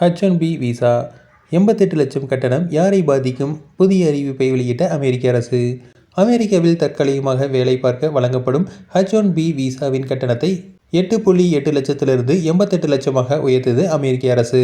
H one B visa எண்பத்தெட்டு லட்சம் கட்டணம் யாரை பாதிக்கும்? புதிய அறிவிப்பை வெளியிட்ட அமெரிக்க அரசு. அமெரிக்காவில் தற்காலிகமாக வேலை பார்க்க வழங்கப்படும் ஹச் ஒன் பி விசாவின் கட்டணத்தை எட்டு புள்ளி எட்டு லட்சத்திலிருந்து எண்பத்தெட்டு லட்சமாக உயர்த்தது அமெரிக்க அரசு.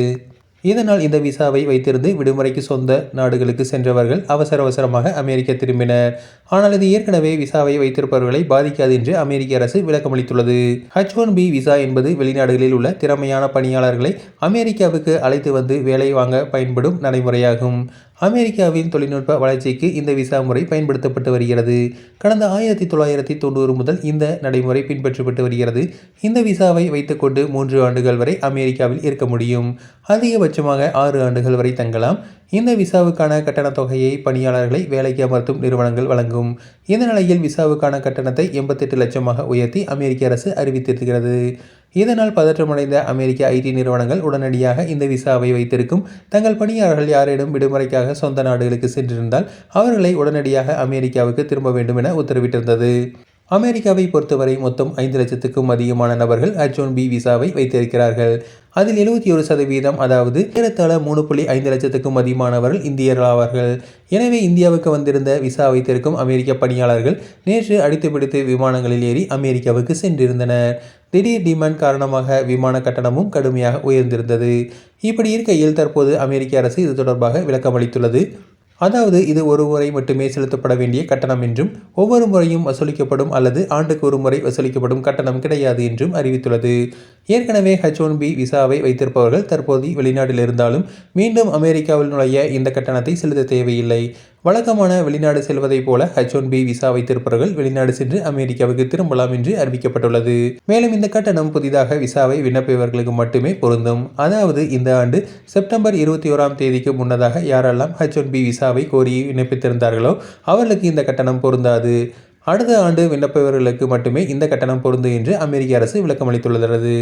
இதனால் இந்த விசாவை வைத்திருந்து விடுமுறைக்கு சொந்த நாடுகளுக்கு சென்றவர்கள் அவசர அவசரமாக அமெரிக்கா திரும்பினர். ஆனால் இது ஏற்கனவே விசாவை வைத்திருப்பவர்களை பாதிக்காது என்று அமெரிக்க அரசு விளக்கமளித்துள்ளது. ஹச் ஒன் பி விசா என்பது வெளிநாடுகளில் உள்ள திறமையான பணியாளர்களை அமெரிக்காவுக்கு அழைத்து வந்து வேலை வாங்க பயன்படும் நடைமுறையாகும். அமெரிக்காவின் தொழில்நுட்ப வளர்ச்சிக்கு இந்த விசா முறை பயன்படுத்தப்பட்டு வருகிறது. கடந்த ஆயிரத்தி தொள்ளாயிரத்தி தொண்ணூறு முதல் இந்த நடைமுறை பின்பற்றப்பட்டு வருகிறது. இந்த விசாவை வைத்துக்கொண்டு மூன்று ஆண்டுகள் வரை அமெரிக்காவில் இருக்க முடியும். அதிகபட்சமாக ஆறு ஆண்டுகள் வரை தங்கலாம். இந்த விசாவுக்கான கட்டணத் தொகையை பணியாளர்களை வேலைக்கு அமர்த்தும் நிறுவனங்கள் வழங்கும். இந்த நிலையில் விசாவுக்கான கட்டணத்தை எண்பத்தெட்டு லட்சமாக உயர்த்தி அமெரிக்க அரசு அறிவித்திருக்கிறது. இதனால் பதற்றமடைந்த அமெரிக்க ஐடி நிறுவனங்கள் உடனடியாக இந்த விசாவை வைத்திருக்கும். தங்கள் பணியாளர்கள் யாரேனும் விடுமுறைக்காக சொந்த நாடுகளுக்கு சென்றிருந்தால் அவர்களை உடனடியாக அமெரிக்காவுக்கு திரும்ப வேண்டும் என உத்தரவிட்டிருந்தது. அமெரிக்காவை பொறுத்தவரை மொத்தம் ஐந்து லட்சத்துக்கும் அதிகமான நபர்கள் ஹச் ஒன் பி விசாவை வைத்திருக்கிறார்கள். அதில் எழுபத்தி ஒரு சதவீதம் அதாவது ஏறத்தாழ மூணு புள்ளி ஐந்து லட்சத்துக்கும் அதிகமானவர்கள் இந்தியர்கள் ஆவார்கள். எனவே இந்தியாவுக்கு வந்திருந்த விசா வைத்திருக்கும் அமெரிக்க பணியாளர்கள் நேற்று அடித்து பிடித்து விமானங்களில் ஏறி அமெரிக்காவுக்கு சென்றிருந்தனர். திடீர் டிமாண்ட் காரணமாக விமான கட்டணமும் கடுமையாக உயர்ந்திருந்தது. இப்படி இருக்கையில் தற்போது அமெரிக்க அரசு இது தொடர்பாக விளக்கமளித்துள்ளது. அதாவது இது ஒரு முறை மட்டுமே செலுத்தப்பட வேண்டிய கட்டணம் என்றும் ஒவ்வொரு முறையும் வசூலிக்கப்படும் அல்லது ஆண்டுக்கு ஒரு முறை வசூலிக்கப்படும் கட்டணம் கிடையாது என்றும் அறிவித்துள்ளது. ஏற்கனவே ஹெச் ஒன் பி விசாவை வைத்திருப்பவர்கள் தற்போது வெளிநாட்டில் இருந்தாலும் மீண்டும் அமெரிக்காவில் நுழைய இந்த கட்டணத்தை செலுத்த தேவையில்லை. வழக்கமான வெளிநாடு செல்வதைப் போல ஹச் ஒன் பி விசா வைத்திருப்பவர்கள் வெளிநாடு சென்று அமெரிக்காவுக்கு திரும்பலாம் என்று அறிவிக்கப்பட்டுள்ளது. மேலும் இந்த கட்டணம் புதிதாக விசாவை விண்ணப்பிப்பவர்களுக்கு மட்டுமே பொருந்தும். அதாவது இந்த ஆண்டு செப்டம்பர் இருபத்தி ஓராம் தேதிக்கு முன்னதாக யாரெல்லாம் ஹச் ஒன் பி விசாவை கோரி விண்ணப்பித்திருந்தார்களோ அவர்களுக்கு இந்த கட்டணம் பொருந்தாது. அடுத்த ஆண்டு விண்ணப்பவர்களுக்கு மட்டுமே இந்த கட்டணம் பொருந்தும் என்று அமெரிக்க அரசு விளக்கமளித்துள்ளது.